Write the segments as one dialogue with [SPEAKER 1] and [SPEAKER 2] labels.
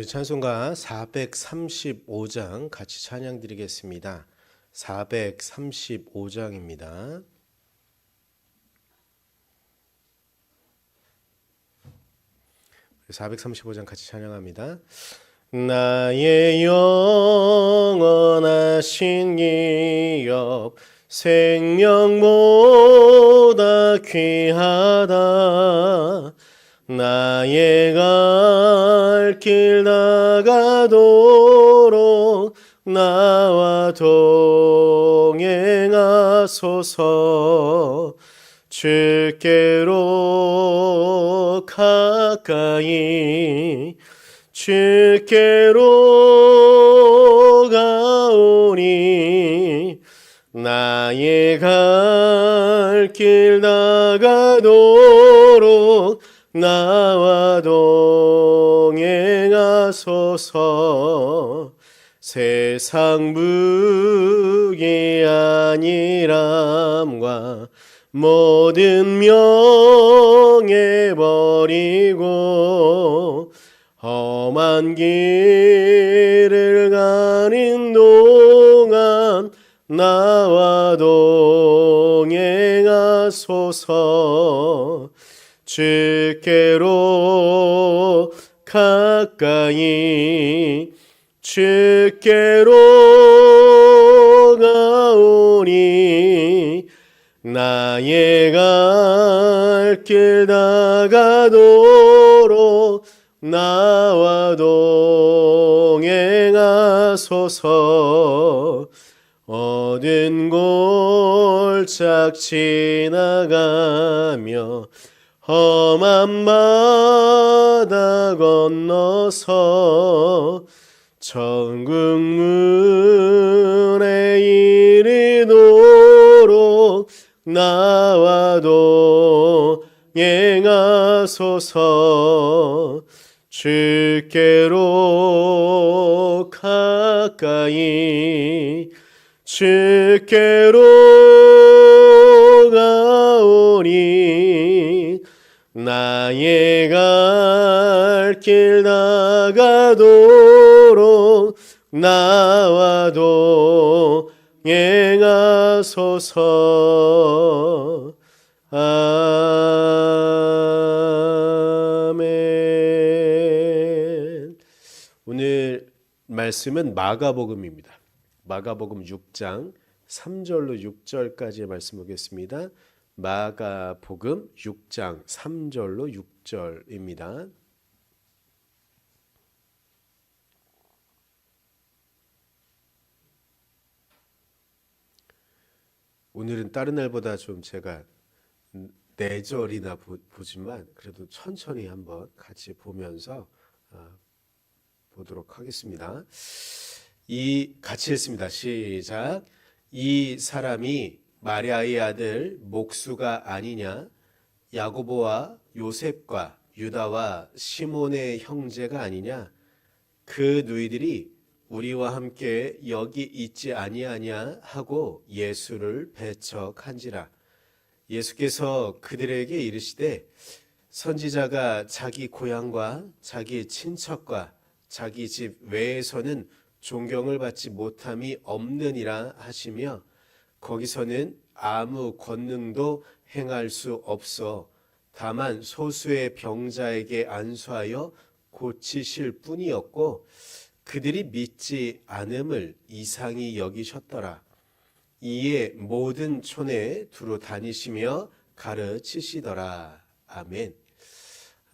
[SPEAKER 1] 우리 찬송가 435장 같이 찬양 드리겠습니다. 435장입니다. 우리 435장 같이 찬양합니다. 나의 영원하신 기업 생명보다 귀하다 나의 갈길 나가도록 나와 동행하소서. 주께로 가까이 주께로 가오니 나의 갈 길 나가도록 나와 동행 하소서 세상 무기 아니람과 모든 명예 버리고 험한 길을 가는 동안 나와 동행하소서. 주께로 가까이 주께로 가오니 나의 갈길 나가도록 나와 동행하소서. 어딘 골짝 지나가며 험한 바다 건너서 천국 문에 이르도록 나와 동행하소서. 주께로 가까이 주께로 나의 갈 길 나가도록 나와 동행하소서 아멘 오늘 말씀은 마가복음입니다. 마가복음 6장 3절로 6절까지의 말씀 보겠습니다. 마가복음 6장 3절로 6절입니다. 오늘은 다른 날보다 좀 제가 네 절이나 보, 보지만 그래도 천천히 한번 같이 보면서 어, 보도록 하겠습니다. 이 같이 했습니다. 시작. 이 사람이 마리아의 아들 목수가 아니냐? 야고보와 요셉과 유다와 시몬의 형제가 아니냐? 그 누이들이 우리와 함께 여기 있지 아니하냐 하고 예수를 배척한지라. 예수께서 그들에게 이르시되 선지자가 자기 고향과 자기 친척과 자기 집 외에서는 존경을 받지 못함이 없느니라 하시며 거기서는 아무 권능도 행할 수 없어 다만 소수의 병자에게 안수하여 고치실 뿐이었고 그들이 믿지 않음을 이상히 여기셨더라. 이에 모든 촌에 두루 다니시며 가르치시더라. 아멘.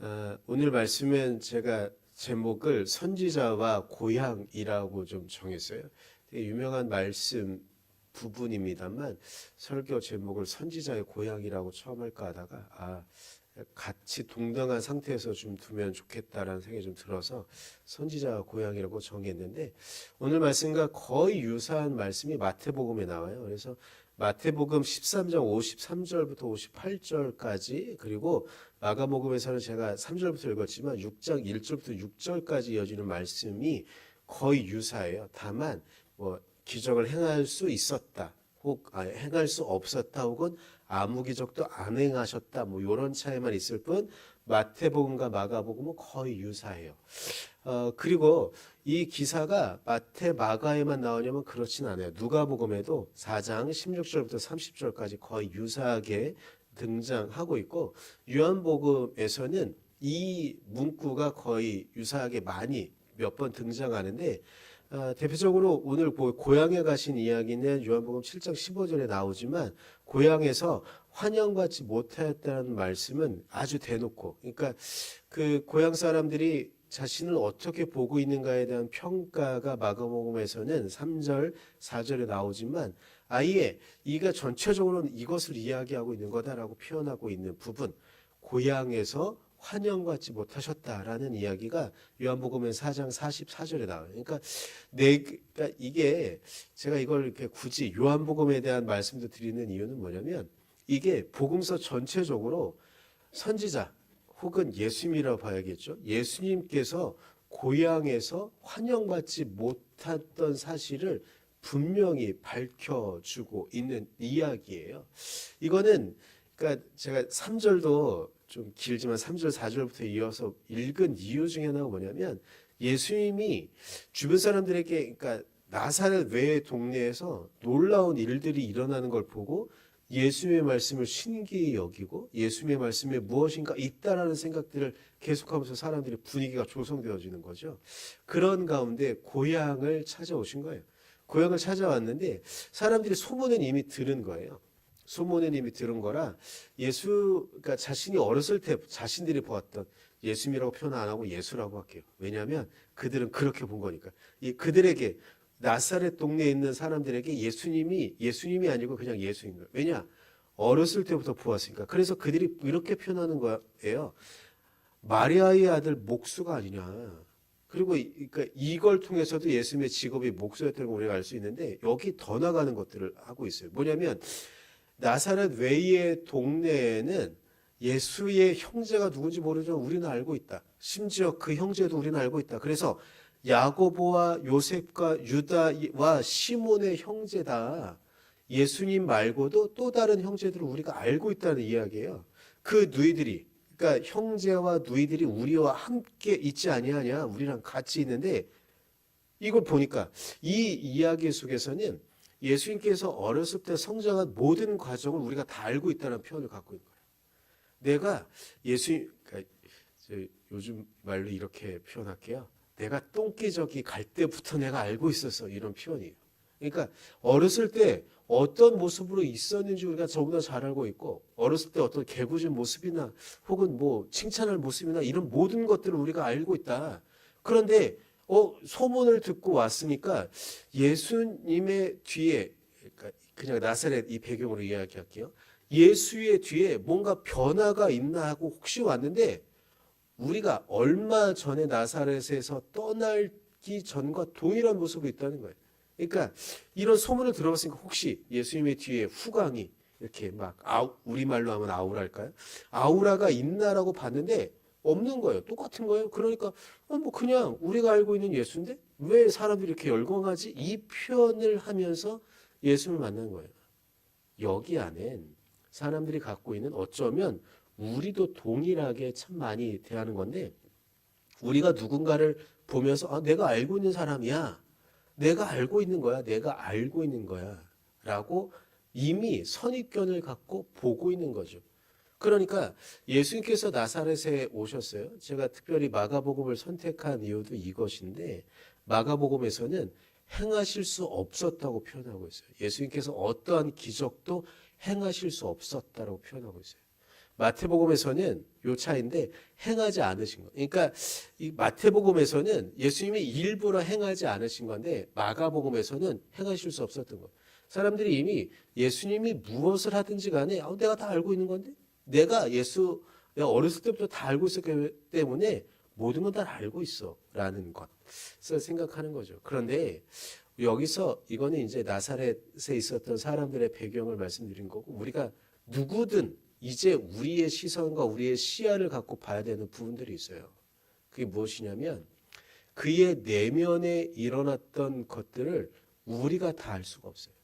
[SPEAKER 1] 어, 오늘 말씀은 제가 제목을 선지자와 고향이라고 좀 정했어요. 유명한 말씀 부분입니다만 설교 제목을 선지자의 고향이라고 처음 할까 하다가 아 같이 동등한 상태에서 좀 두면 좋겠다라는 생각이 좀 들어서 선지자 고향이라고 정했는데 오늘 말씀과 거의 유사한 말씀이 마태복음에 나와요. 그래서 마태복음 13장 53절부터 58절까지 그리고 마가복음에서는 제가 3절부터 읽었지만 6장 1절부터 6절까지 이어지는 말씀이 거의 유사해요. 다만 뭐 기적을 행할 수 있었다. 혹 아, 행할 수 없었다 혹은 아무 기적도 안 행하셨다 뭐 이런 차이만 있을 뿐 마태복음과 마가복음은 거의 유사해요. 어, 그리고 이 기사가 마태, 마가에만 나오냐면 그렇진 않아요. 누가복음에도 4장 16절부터 30절까지 거의 유사하게 등장하고 있고 요한복음에서는 이 문구가 거의 유사하게 많이 몇 번 등장하는데 어, 대표적으로 오늘 고- 고향에 가신 이야기는 요한복음 7장 15절에 나오지만 고향에서 환영받지 못하였다는 말씀은 아주 대놓고 그러니까 그 고향 사람들이 자신을 어떻게 보고 있는가에 대한 평가가 마가복음에서는 3절, 4절에 나오지만 아예 이가 전체적으로는 이것을 이야기하고 있는 거다라고 표현하고 있는 부분 고향에서 환영받지 못하셨다라는 이야기가 요한복음의 4장 44절에 나와요. 그러니까 내 그러니까 이게 제가 이걸 이렇게 굳이 요한복음에 대한 말씀도 드리는 이유는 뭐냐면 이게 복음서 전체적으로 선지자 혹은 예수님이라고 봐야겠죠. 예수님께서 고향에서 환영받지 못했던 사실을 분명히 밝혀주고 있는 이야기예요. 이거는 그러니까 제가 3절도 좀 길지만 3절, 4절부터 이어서 읽은 이유 중에 하나가 뭐냐면 예수님이 주변 사람들에게 그러니까 나사렛 외의 동네에서 놀라운 일들이 일어나는 걸 보고 예수님의 말씀을 신기히 여기고 예수님의 말씀에 무엇인가 있다라는 생각들을 계속하면서 사람들의 분위기가 조성되어지는 거죠. 그런 가운데 고향을 찾아오신 거예요. 고향을 찾아왔는데 사람들이 소문은 이미 들은 거예요. 이미 들은 거라 예수 그러니까 자신이 어렸을 때 자신들이 보았던 예수님이라고 표현 안 하고 예수라고 할게요. 왜냐하면 그들은 그렇게 본 거니까. 이 그들에게 나사렛 동네에 있는 사람들에게 예수님이 예수님이 아니고 그냥 예수인 거예요. 왜냐? 어렸을 때부터 보았으니까. 그래서 그들이 이렇게 표현하는 거예요. 마리아의 아들 목수가 아니냐. 그리고 이- 그러니까 이걸 통해서도 예수님의 직업이 목수였다는 걸 우리가 알 수 있는데 여기 더 나가는 것들을 하고 있어요. 뭐냐면 나사렛 외의 동네에는 예수의 형제가 누군지 모르지만 우리는 알고 있다. 심지어 그 형제도 우리는 알고 있다. 그래서 야고보와 요셉과 유다와 시몬의 형제다. 예수님 말고도 또 다른 형제들을 우리가 알고 있다는 이야기예요. 그 누이들이 그러니까 형제와 누이들이 우리와 함께 있지 아니하냐? 우리랑 같이 있는데 이걸 보니까 이 이야기 속에서는 예수님께서 어렸을 때 성장한 모든 과정을 우리가 다 알고 있다는 표현을 갖고 있는 거예요. 내가 예수님, 그러니까 저 요즘 말로 이렇게 표현할게요. 내가 똥기저귀 갈 때부터 내가 알고 있었어 이런 표현이에요. 그러니까 어렸을 때 어떤 모습으로 있었는지 우리가 저보다 잘 알고 있고 어렸을 때 어떤 개구진 모습이나 혹은 뭐 칭찬할 모습이나 이런 모든 것들을 우리가 알고 있다. 그런데 어 소문을 듣고 왔으니까 예수님의 뒤에 그러니까 그냥 나사렛 이 배경으로 이야기할게요. 예수의 뒤에 뭔가 변화가 있나 하고 혹시 왔는데 우리가 얼마 전에 나사렛에서 떠나기 전과 동일한 모습으로 있다는 거예요. 그러니까 이런 소문을 들어봤으니까 혹시 예수님의 뒤에 후광이 이렇게 막 아우 우리말로 하면 아우랄까요? 아우라가 있나라고 봤는데 없는 거예요. 똑같은 거예요. 그러니까 어, 뭐 그냥 우리가 알고 있는 예수인데 왜 사람들이 이렇게 열광하지? 이 표현을 하면서 예수를 만난 거예요. 여기 안엔 사람들이 갖고 있는 어쩌면 우리도 동일하게 참 많이 대하는 건데 우리가 누군가를 보면서 아, 내가 알고 있는 사람이야. 내가 알고 있는 거야. 내가 알고 있는 거야. 라고 이미 선입견을 갖고 보고 있는 거죠. 그러니까 예수님께서 나사렛에 오셨어요. 제가 특별히 마가복음을 선택한 이유도 이것인데 마가복음에서는 행하실 수 없었다고 표현하고 있어요. 예수님께서 어떠한 기적도 행하실 수 없었다고 표현하고 있어요. 마태복음에서는 요 차인데 행하지 않으신 거. 그러니까 이 마태복음에서는 예수님이 일부러 행하지 않으신 건데 마가복음에서는 행하실 수 없었던 거. 사람들이 이미 예수님이 무엇을 하든지 간에 아, 내가 다 알고 있는 건데 내가 예수 내가 어렸을 때부터 다 알고 있었기 때문에 모든 건 다 알고 있어라는 것을 생각하는 거죠. 그런데 여기서 이거는 이제 나사렛에 있었던 사람들의 배경을 말씀드린 거고 우리가 누구든 이제 우리의 시선과 우리의 시야를 갖고 봐야 되는 부분들이 있어요. 그게 무엇이냐면 그의 내면에 일어났던 것들을 우리가 다 알 수가 없어요.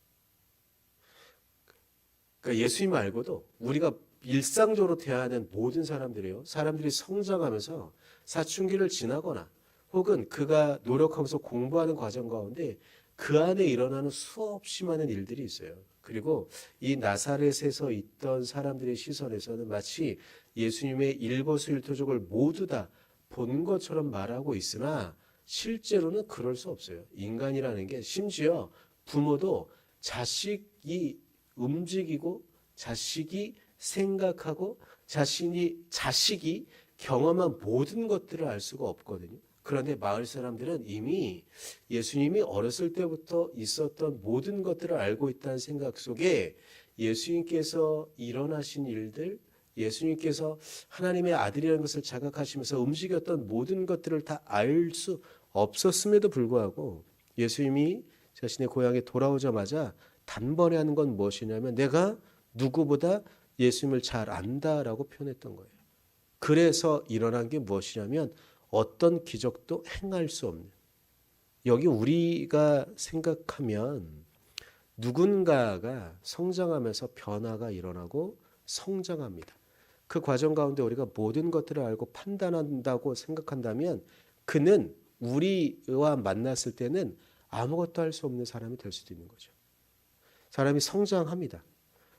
[SPEAKER 1] 그러니까 예수님 말고도 우리가 일상적으로 대하는 모든 사람들이요. 사람들이 성장하면서 사춘기를 지나거나 혹은 그가 노력하면서 공부하는 과정 가운데 그 안에 일어나는 수없이 많은 일들이 있어요. 그리고 이 나사렛에서 있던 사람들의 시선에서는 마치 예수님의 일거수일투족을 모두 다 본 것처럼 말하고 있으나 실제로는 그럴 수 없어요. 인간이라는 게 심지어 부모도 자식이 움직이고 자식이 생각하고 자신이 자식이 경험한 모든 것들을 알 수가 없거든요. 그런데 마을 사람들은 이미 예수님이 어렸을 때부터 있었던 모든 것들을 알고 있다는 생각 속에 예수님께서 일어나신 일들, 예수님께서 하나님의 아들이라는 것을 자각하시면서 움직였던 모든 것들을 다 알 수 없었음에도 불구하고 예수님이 자신의 고향에 돌아오자마자 단번에 하는 건 무엇이냐면 내가 누구보다 예수님을 잘 안다라고 표현했던 거예요. 그래서 일어난 게 무엇이냐면 어떤 기적도 행할 수 없는 여기 우리가 생각하면 누군가가 성장하면서 변화가 일어나고 성장합니다. 그 과정 가운데 우리가 모든 것들을 알고 판단한다고 생각한다면 그는 우리와 만났을 때는 아무것도 할 수 없는 사람이 될 수도 있는 거죠. 사람이 성장합니다.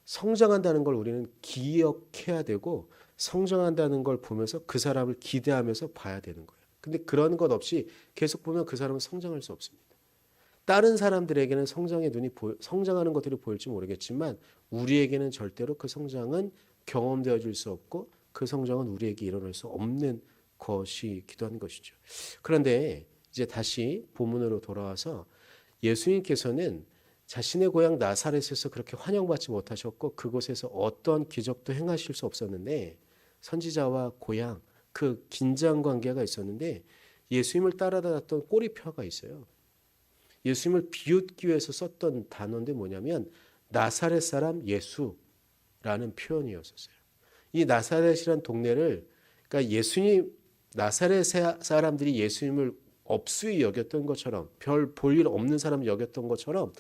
[SPEAKER 1] 성장한다는 걸 우리는 기억해야 되고 성장한다는 걸 보면서 그 사람을 기대하면서 봐야 되는 거예요. 근데 그런 것 없이 계속 보면 그 사람은 성장할 수 없습니다. 다른 사람들에게는 성장의 눈이 보여, 성장하는 것들이 보일지 모르겠지만 우리에게는 절대로 그 성장은 경험되어질 수 없고 그 성장은 우리에게 일어날 수 없는 것이기도 한 것이죠. 그런데 이제 다시 본문으로 돌아와서 예수님께서는 자신의 고향 나사렛에서 그렇게 환영받지 못하셨고 그곳에서 어떤 기적도 행하실 수 없었는데 선지자와 고향 그 긴장 관계가 있었는데 예수님을 따라다녔던 꼬리표가 있어요. 예수님을 비웃기 위해서 썼던 단어인데 뭐냐면 나사렛 사람 예수라는 표현이었었어요. 이 나사렛이란 동네를 그러니까 예수님 나사렛 사람들이 예수님을 업수히 여겼던 것처럼 별 볼 일 없는 사람 여겼던 것처럼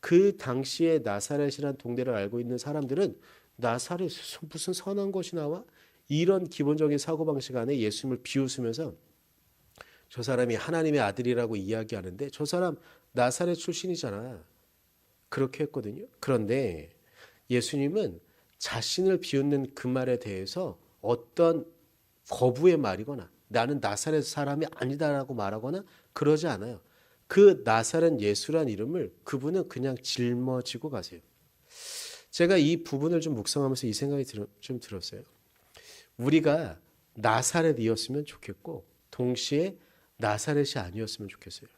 [SPEAKER 1] 그 당시에 나사렛이란 동네를 알고 있는 사람들은 나사렛 무슨 선한 것이 나와 이런 기본적인 사고방식 안에 예수님을 비웃으면서 저 사람이 하나님의 아들이라고 이야기하는데 저 사람 나사렛 출신이잖아. 그렇게 했거든요. 그런데 예수님은 자신을 비웃는 그 말에 대해서 어떤 거부의 말이거나 나는 나사렛 사람이 아니다라고 말하거나 그러지 않아요. 그 나사렛 예수란 이름을 그분은 그냥 짊어지고 가세요. 제가 이 부분을 좀 묵상하면서 이 생각이 좀 들었어요. 우리가 나사렛이었으면 좋겠고 동시에 나사렛이 아니었으면 좋겠어요.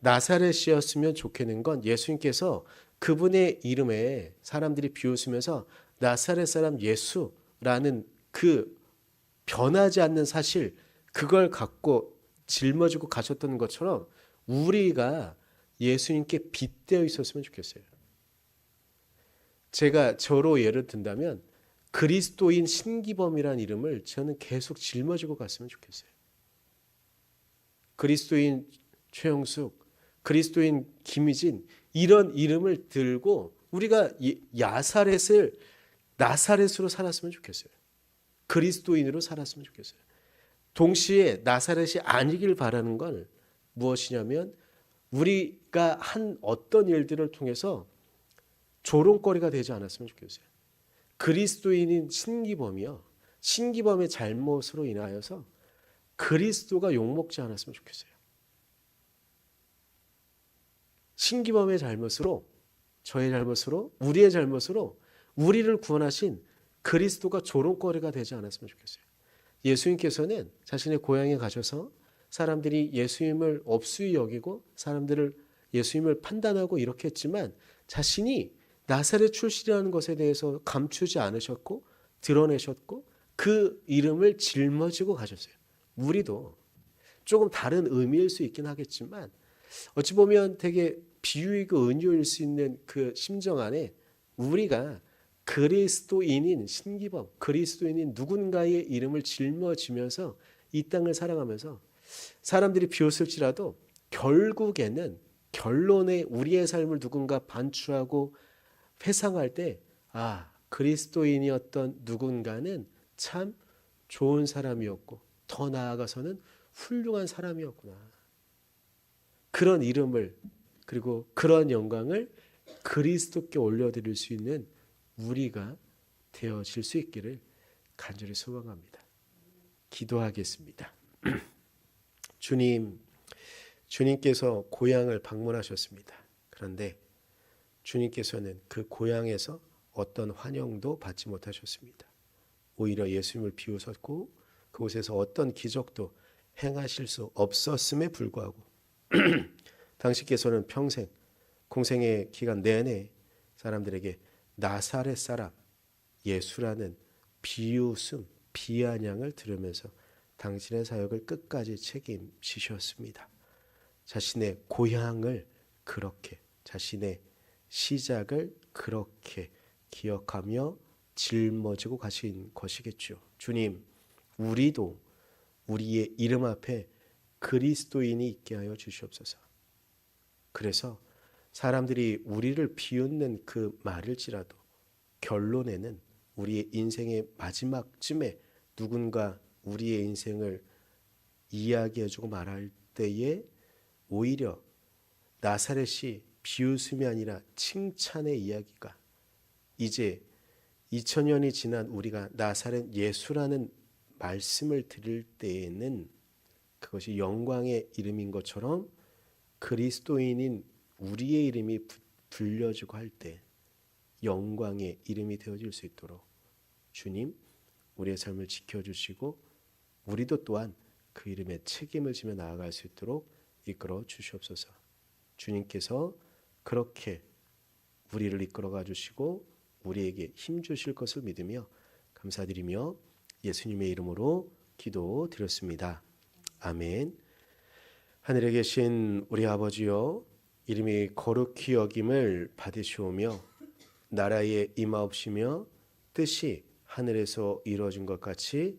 [SPEAKER 1] 나사렛이었으면 좋겠는 건 예수님께서 그분의 이름에 사람들이 비웃으면서 나사렛 사람 예수라는 그 변하지 않는 사실 그걸 갖고 짊어지고 가셨던 것처럼 우리가 예수님께 빗대어 있었으면 좋겠어요. 제가 저로 예를 든다면 그리스도인 신기범이라는 이름을 저는 계속 짊어지고 갔으면 좋겠어요. 그리스도인 최영숙, 그리스도인 김희진 이런 이름을 들고 우리가 야사렛을 나사렛으로 살았으면 좋겠어요. 그리스도인으로 살았으면 좋겠어요. 동시에 나사렛이 아니길 바라는 건 무엇이냐면 우리가 한 어떤 일들을 통해서 조롱거리가 되지 않았으면 좋겠어요. 그리스도인인 신기범이요. 신기범의 잘못으로 인하여서 그리스도가 욕먹지 않았으면 좋겠어요. 신기범의 잘못으로 저의 잘못으로 우리의 잘못으로 우리를 구원하신 그리스도가 조롱거리가 되지 않았으면 좋겠어요. 예수님께서는 자신의 고향에 가셔서 사람들이 예수님을 업수히 여기고 사람들을 예수님을 판단하고 이렇게 했지만 자신이 나사렛 출신이라는 것에 대해서 감추지 않으셨고 드러내셨고 그 이름을 짊어지고 가셨어요. 우리도 조금 다른 의미일 수 있긴 하겠지만 어찌 보면 되게 비유이고 은유일 수 있는 그 심정 안에 우리가 그리스도인인 신기범, 그리스도인인 누군가의 이름을 짊어지면서 이 땅을 살아가면서 사람들이 비웃을지라도 결국에는 결론에 우리의 삶을 누군가 반추하고 회상할 때, 아, 그리스도인이었던 누군가는 참 좋은 사람이었고 더 나아가서는 훌륭한 사람이었구나. 그런 이름을 그리고 그런 영광을 그리스도께 올려드릴 수 있는 우리가 되어질 수 있기를 간절히 소망합니다. 기도하겠습니다. 주님, 주님께서 고향을 방문하셨습니다. 그런데 주님께서는 그 고향에서 어떤 환영도 받지 못하셨습니다. 오히려 예수님을 비웃었고 그곳에서 어떤 기적도 행하실 수 없었음에 불구하고 당신께서는 평생 공생의 기간 내내 사람들에게 나사렛 사람 예수라는 비웃음, 비아냥을 들으면서 당신의 사역을 끝까지 책임지셨습니다. 자신의 고향을 그렇게 자신의 시작을 그렇게 기억하며 짊어지고 가신 것이겠죠. 주님, 우리도 우리의 이름 앞에 그리스도인이 있게 하여 주시옵소서. 그래서 사람들이 우리를 비웃는 그 말일지라도 결론에는 우리의 인생의 마지막쯤에 누군가 우리의 인생을 이야기해주고 말할 때에 오히려 나사렛이 비웃음이 아니라 칭찬의 이야기가 이제 2000년이 지난 우리가 나사렛 예수라는 말씀을 들을 때에는 그것이 영광의 이름인 것처럼 그리스도인인 우리의 이름이 부- 불려지고 할 때 영광의 이름이 되어질 수 있도록 주님 우리의 삶을 지켜주시고 우리도 또한 그 이름에 책임을 지며 나아갈 수 있도록 이끌어 주시옵소서. 주님께서 그렇게 우리를 이끌어가 주시고 우리에게 힘 주실 것을 믿으며 감사드리며 예수님의 이름으로 기도 드렸습니다. 아멘. 하늘에 계신 우리 아버지여 이름이 거룩히 여김을 받으시오며 나라에 임하옵시며 뜻이 하늘에서 이루어진 것 같이